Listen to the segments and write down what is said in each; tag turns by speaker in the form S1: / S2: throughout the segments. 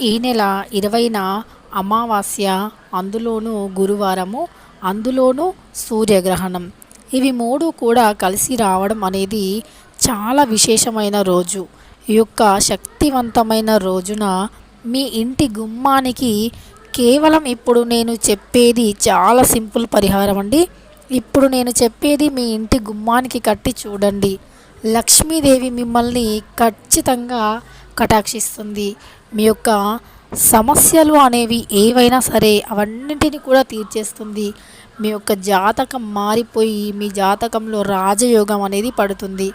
S1: ఈ నెల ఇరవైన అమావాస్య అందులోనూ గురువారము అందులోనూ సూర్యగ్రహణం. ఇవి మూడు కూడా కలిసి రావడం అనేది చాలా విశేషమైన రోజు. ఈ యొక్క శక్తివంతమైన రోజున మీ ఇంటి గుమ్మానికి కేవలం ఇప్పుడు నేను చెప్పేది చాలా సింపుల్ పరిహారం అండి. ఇప్పుడు నేను చెప్పేది మీ ఇంటి గుమ్మానికి కట్టి చూడండి. లక్ష్మీదేవి మిమ్మల్ని ఖచ్చితంగా కటాక్షిస్తుంది. మీ యొక్క సమస్యలు అనేవి ఏవైనా సరే అవన్నింటిని కూడా తీర్చేస్తుంది. మీ యొక్క జాతకం మారిపోయి మీ జాతకంలో రాజయోగం అనేది పడుతుంది.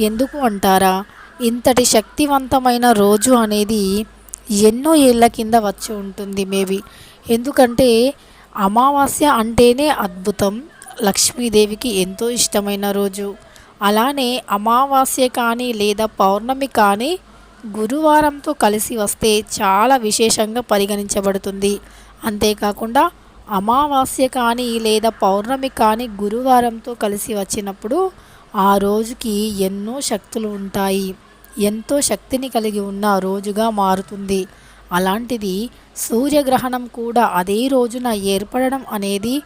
S1: ఎందుకు అంటారా? ఇంతటి శక్తివంతమైన రోజు అనేది ఎన్నో ఏళ్ళ కింద వచ్చి ఉంటుంది మేబీ. ఎందుకంటే అమావాస్య అంటేనే అద్భుతం. లక్ష్మీదేవికి ఎంతో ఇష్టమైన రోజు. అలానే అమావాస్య కానీ లేదా పౌర్ణమి కానీ గురువారంతో కలిసి వస్తే చాలా విశేషంగా పరిగణించబడుతుంది. అంతేకాకుండా అమావాస్య కానీ లేదా పౌర్ణమి కానీ గురువారంతో కలిసి వచ్చినప్పుడు ఆ రోజుకి ఎన్నో శక్తులు ఉంటాయి. ఎంతో శక్తిని కలిగి ఉన్న రోజుగా మారుతుంది. అలాంటిది సూర్యగ్రహణం కూడా అదే రోజున ఏర్పడడం అనేది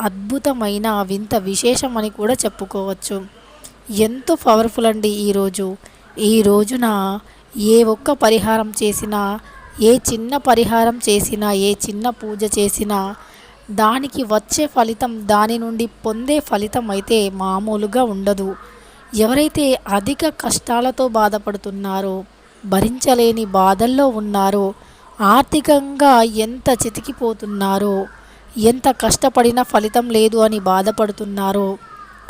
S1: అద్భుతమైన వింత విశేషం అని కూడా చెప్పుకోవచ్చు. ఎంతో పవర్ఫుల్ అండి ఈరోజు ఈ రోజున ఏ ఒక్క పరిహారం చేసినా ఏ చిన్న పరిహారం చేసినా ఏ చిన్న పూజ చేసినా దానికి వచ్చే ఫలితం దాని నుండి పొందే ఫలితం అయితే మామూలుగా ఉండదు. ఎవరైతే అధిక కష్టాలతో బాధపడుతున్నారో భరించలేని బాధల్లో ఉన్నారో ఆర్థికంగా ఎంత చితికిపోతున్నారో ఎంత కష్టపడినా ఫలితం లేదు అని బాధపడుతున్నారో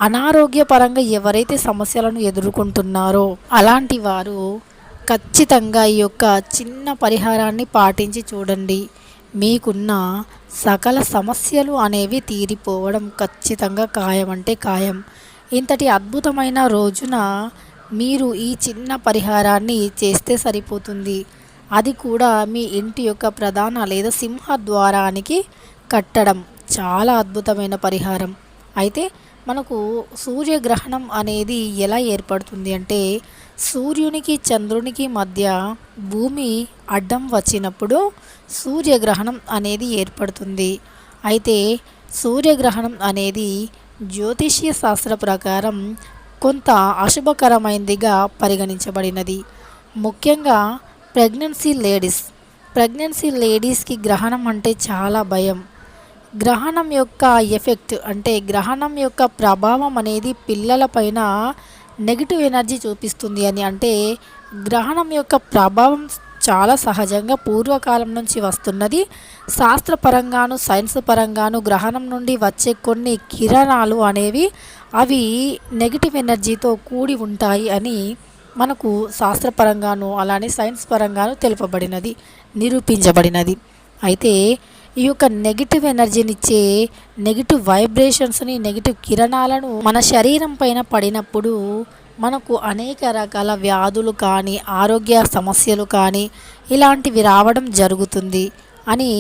S1: అనారోగ్యపరంగా ఎవరైతే సమస్యలను ఎదుర్కొంటున్నారో అలాంటి వారు ఖచ్చితంగా ఈ యొక్క చిన్న పరిహారాన్ని పాటించి చూడండి. మీకున్న సకల సమస్యలు అనేవి తీరిపోవడం ఖచ్చితంగా ఖాయం అంటే ఖాయం. ఇంతటి అద్భుతమైన రోజున మీరు ఈ చిన్న పరిహారాన్ని చేస్తే సరిపోతుంది. అది కూడా మీ ఇంటి యొక్క ప్రధాన లేదా సింహద్వారానికి కట్టడం. చాలా అద్భుతమైన పరిహారం. అయితే మనకు సూర్యగ్రహణం అనేది ఎలా ఏర్పడుతుంది అంటే సూర్యునికి చంద్రునికి మధ్య భూమి అడ్డం వచ్చినప్పుడు సూర్యగ్రహణం అనేది ఏర్పడుతుంది. అయితే సూర్యగ్రహణం అనేది జ్యోతిష్య శాస్త్ర ప్రకారం కొంత అశుభకరమైనదిగా పరిగణించబడినది. ముఖ్యంగా ప్రెగ్నెన్సీ లేడీస్. ప్రెగ్నెన్సీ లేడీస్కి గ్రహణం అంటే చాలా భయం. గ్రహణం యొక్క ఎఫెక్ట్ అంటే గ్రహణం యొక్క ప్రభావం అనేది పిల్లలపైన నెగిటివ్ ఎనర్జీ చూపిస్తుంది అని అంటే గ్రహణం యొక్క ప్రభావం చాలా సహజంగా పూర్వకాలం నుంచి వస్తున్నది. శాస్త్రపరంగాను సైన్స్ పరంగాను గ్రహణం నుండి వచ్చే కొన్ని కిరణాలు అనేవి అవి నెగిటివ్ ఎనర్జీతో కూడి ఉంటాయి అని మనకు శాస్త్రపరంగాను అలానే సైన్స్ పరంగాను తెలుపబడినది నిరూపించబడినది. అయితే ఈ యొక్క నెగిటివ్ ఎనర్జీనిచ్చే నెగిటివ్ వైబ్రేషన్స్ని నెగిటివ్ కిరణాలను మన శరీరం పైన పడినప్పుడు మనకు అనేక రకాల వ్యాధులు కానీ ఆరోగ్య సమస్యలు కానీ ఇలాంటివి రావడం జరుగుతుంది అని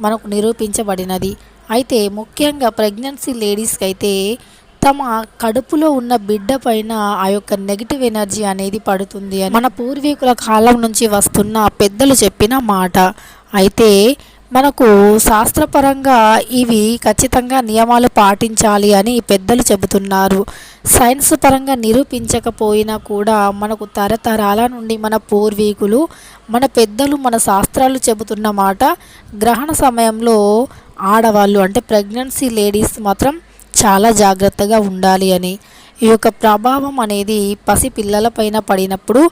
S1: మనకు నిరూపించబడినది. అయితే ముఖ్యంగా ప్రెగ్నెన్సీ లేడీస్కి అయితే తమ కడుపులో ఉన్న బిడ్డ పైన ఆ యొక్క నెగిటివ్ ఎనర్జీ అనేది పడుతుంది అని మన పూర్వీకుల కాలం నుంచి వస్తున్న పెద్దలు చెప్పిన మాట. అయితే మనకు శాస్త్రపరంగా ఇవి ఖచ్చితంగా నియమాలు పాటించాలి అని పెద్దలు చెబుతున్నారు. సైన్స్ పరంగా నిరూపించకపోయినా కూడా మనకు తరతరాల నుండి మన పూర్వీకులు మన పెద్దలు మన శాస్త్రాలు చెబుతున్న మాట గ్రహణ సమయంలో ఆడవాళ్ళు అంటే ప్రెగ్నెన్సీ లేడీస్ మాత్రం చాలా జాగ్రత్తగా ఉండాలి అని. ఈ యొక్క ప్రభావం అనేది పసి పిల్లల పైన పడినప్పుడు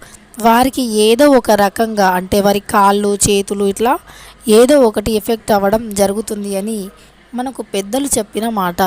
S1: వారికి ఏదో ఒక రకంగా అంటే వారి కాళ్ళు చేతులు ఇట్లా ఏదో ఒకటి ఎఫెక్ట్ అవ్వడం జరుగుతుంది అని మనకు పెద్దలు చెప్పిన మాట.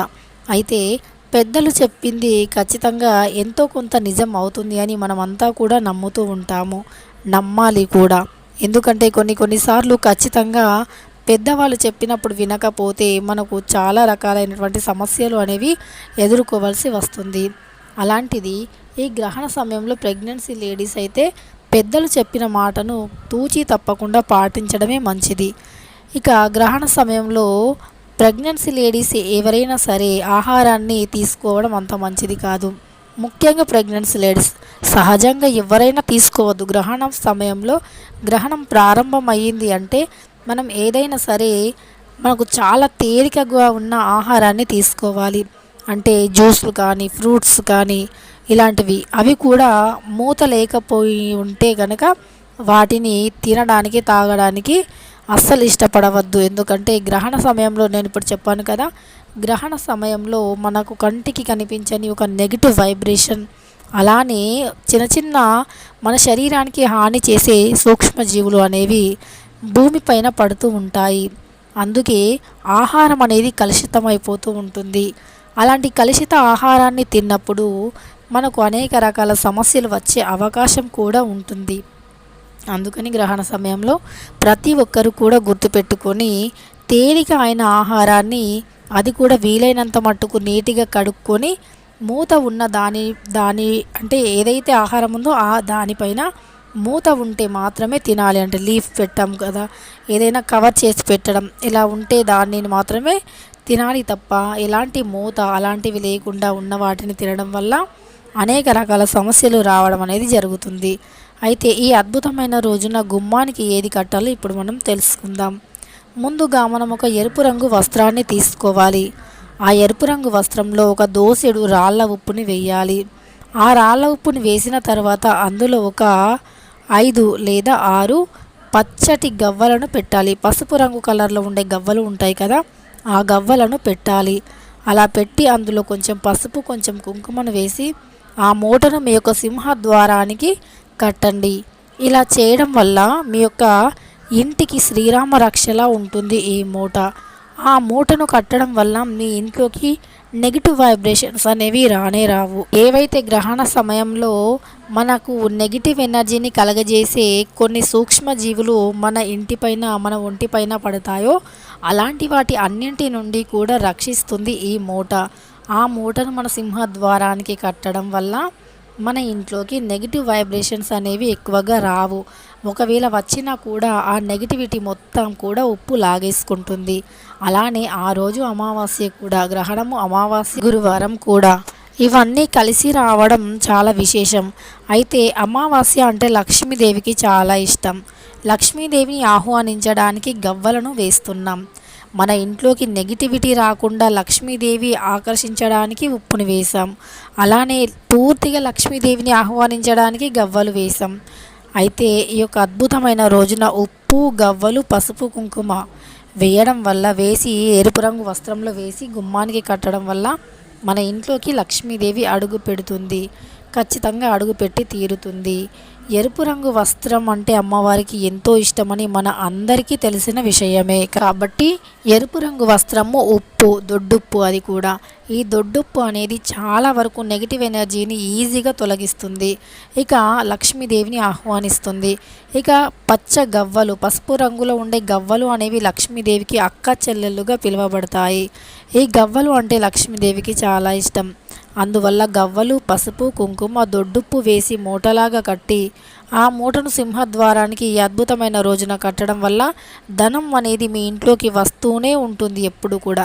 S1: అయితే పెద్దలు చెప్పింది ఖచ్చితంగా ఎంతో కొంత నిజం అవుతుంది అని మనమంతా కూడా నమ్ముతూ ఉంటాము. నమ్మాలి కూడా. ఎందుకంటే కొన్ని కొన్నిసార్లు ఖచ్చితంగా పెద్దవాళ్ళు చెప్పినప్పుడు వినకపోతే మనకు చాలా రకాలైనటువంటి సమస్యలు అనేవి ఎదుర్కోవాల్సి వస్తుంది. అలాంటిది ఈ గ్రహణ సమయంలో ప్రెగ్నెన్సీ లేడీస్ అయితే పెద్దలు చెప్పిన మాటను తూచి తప్పకుండా పాటించడమే మంచిది. ఇక గ్రహణ సమయంలో ప్రెగ్నెన్సీ లేడీస్ ఎవరైనా సరే ఆహారాన్ని తీసుకోవడం అంత మంచిది కాదు. ముఖ్యంగా ప్రెగ్నెన్సీ లేడీస్. సహజంగా ఎవరైనా తీసుకోవద్దు. గ్రహణం సమయంలో గ్రహణం ప్రారంభం అంటే మనం ఏదైనా సరే మనకు చాలా తేలికగా ఉన్న ఆహారాన్ని తీసుకోవాలి. అంటే జ్యూస్లు కానీ ఫ్రూట్స్ కానీ ఇలాంటివి. అవి కూడా మూత లేకపోయి ఉంటే కనుక వాటిని తినడానికి తాగడానికి అస్సలు ఇష్టపడవద్దు. ఎందుకంటే గ్రహణ సమయంలో నేను ఇప్పుడు చెప్పాను కదా గ్రహణ సమయంలో మనకు కంటికి కనిపించని ఒక నెగిటివ్ వైబ్రేషన్ అలానే చిన్న చిన్న మన శరీరానికి హాని చేసే సూక్ష్మజీవులు అనేవి భూమిపైన పడుతూ ఉంటాయి. అందుకే ఆహారం అనేది కలుషితమైపోతూ ఉంటుంది. అలాంటి కలుషిత ఆహారాన్ని తిన్నప్పుడు మనకు అనేక రకాల సమస్యలు వచ్చే అవకాశం కూడా ఉంటుంది. అందుకని గ్రహణ సమయంలో ప్రతి ఒక్కరు కూడా గుర్తుపెట్టుకొని తేలిక అయిన ఆహారాన్ని అది కూడా వీలైనంత మట్టుకు నీట్గా కడుక్కొని మూత ఉన్న దాని దాని అంటే ఏదైతే ఆహారం ఉందో ఆ దానిపైన మూత ఉంటే మాత్రమే తినాలి. అంటే లీఫ్ పెట్టాం కదా ఏదైనా కవర్ చేసి పెట్టడం ఇలా ఉంటే దాన్ని మాత్రమే తినాలి తప్ప ఎలాంటి మూత అలాంటివి లేకుండా ఉన్న వాటిని తినడం వల్ల అనేక రకాల సమస్యలు రావడం అనేది జరుగుతుంది. అయితే ఈ అద్భుతమైన రోజున గుమ్మానికి ఏది కట్టాలో ఇప్పుడు మనం తెలుసుకుందాం. ముందుగా మనం ఒక ఎరుపు రంగు వస్త్రాన్ని తీసుకోవాలి. ఆ ఎరుపు రంగు వస్త్రంలో ఒక దోసెడు రాళ్ళ ఉప్పుని వేయాలి. ఆ రాళ్ళ ఉప్పుని వేసిన తర్వాత అందులో ఒక ఐదు లేదా ఆరు పచ్చటి గవ్వలను పెట్టాలి. పసుపు రంగు కలర్లో ఉండే గవ్వలు ఉంటాయి కదా ఆ గవ్వలను పెట్టాలి. అలా పెట్టి అందులో కొంచెం పసుపు కొంచెం కుంకుమను వేసి ఆ మూటను మీ యొక్క సింహద్వారానికి కట్టండి. ఇలా చేయడం వల్ల మీ యొక్క ఇంటికి శ్రీరామ రక్షలా ఉంటుంది ఈ మూట. ఆ మూటను కట్టడం వల్ల మీ ఇంట్లోకి నెగిటివ్ వైబ్రేషన్స్ అనేవి రానే రావు. ఏవైతే గ్రహణ సమయంలో మనకు నెగిటివ్ ఎనర్జీని కలగజేసే కొన్ని సూక్ష్మజీవులు మన ఇంటిపైన మన ఒంటిపైన పడతాయో అలాంటి వాటి అన్నింటి నుండి కూడా రక్షిస్తుంది ఈ మూట. ఆ మూటను మన సింహద్వారానికి కట్టడం వల్ల మన ఇంట్లోకి నెగిటివ్ వైబ్రేషన్స్ అనేవి ఎక్కువగా రావు. ఒకవేళ వచ్చినా కూడా ఆ నెగిటివిటీ మొత్తం కూడా ఉప్పు లాగేసుకుంటుంది. అలానే ఆ రోజు అమావాస్య కూడా గ్రహణము అమావాస్య గురువారం కూడా. ఇవన్నీ కలిసి రావడం చాలా విశేషం. అయితే అమావాస్య అంటే లక్ష్మీదేవికి చాలా ఇష్టం. లక్ష్మీదేవిని ఆహ్వానించడానికి గవ్వలను వేస్తున్నాం. మన ఇంట్లోకి నెగిటివిటీ రాకుండా లక్ష్మీదేవి ఆకర్షించడానికి ఉప్పుని వేసాం అలానే పూర్తిగా లక్ష్మీదేవిని ఆహ్వానించడానికి గవ్వలు వేసాం అయితే ఈ యొక్క అద్భుతమైన రోజున ఉప్పు గవ్వలు పసుపు కుంకుమ వేయడం వల్ల వేసి ఎరుపు రంగు వస్త్రంలో వేసి గుమ్మానికి కట్టడం వల్ల మన ఇంట్లోకి లక్ష్మీదేవి అడుగు పెడుతుంది. ఖచ్చితంగా అడుగుపెట్టి తీరుతుంది. ఎరుపు రంగు వస్త్రం అంటే అమ్మవారికి ఎంతో ఇష్టమని మన అందరికీ తెలిసిన విషయమే. కాబట్టి ఎరుపు రంగు వస్త్రము ఉప్పు దొడ్డుప్పు అది కూడా. ఈ దొడ్డుప్పు అనేది చాలా వరకు నెగిటివ్ ఎనర్జీని ఈజీగా తొలగిస్తుంది. ఇక లక్ష్మీదేవిని ఆహ్వానిస్తుంది. ఇక పచ్చ గవ్వలు పసుపు రంగులో ఉండే గవ్వలు అనేవి లక్ష్మీదేవికి అక్క చెల్లెళ్ళుగా పిలువబడతాయి. ఈ గవ్వలు అంటే లక్ష్మీదేవికి చాలా ఇష్టం. అందువల్ల గవ్వలు పసుపు కుంకుమ దొడ్డుప్పు వేసి మూటలాగా కట్టి ఆ మూటను సింహద్వారానికి ఈ అద్భుతమైన రోజున కట్టడం వల్ల ధనం అనేది మీ ఇంట్లోకి వస్తూనే ఉంటుంది ఎప్పుడు కూడా.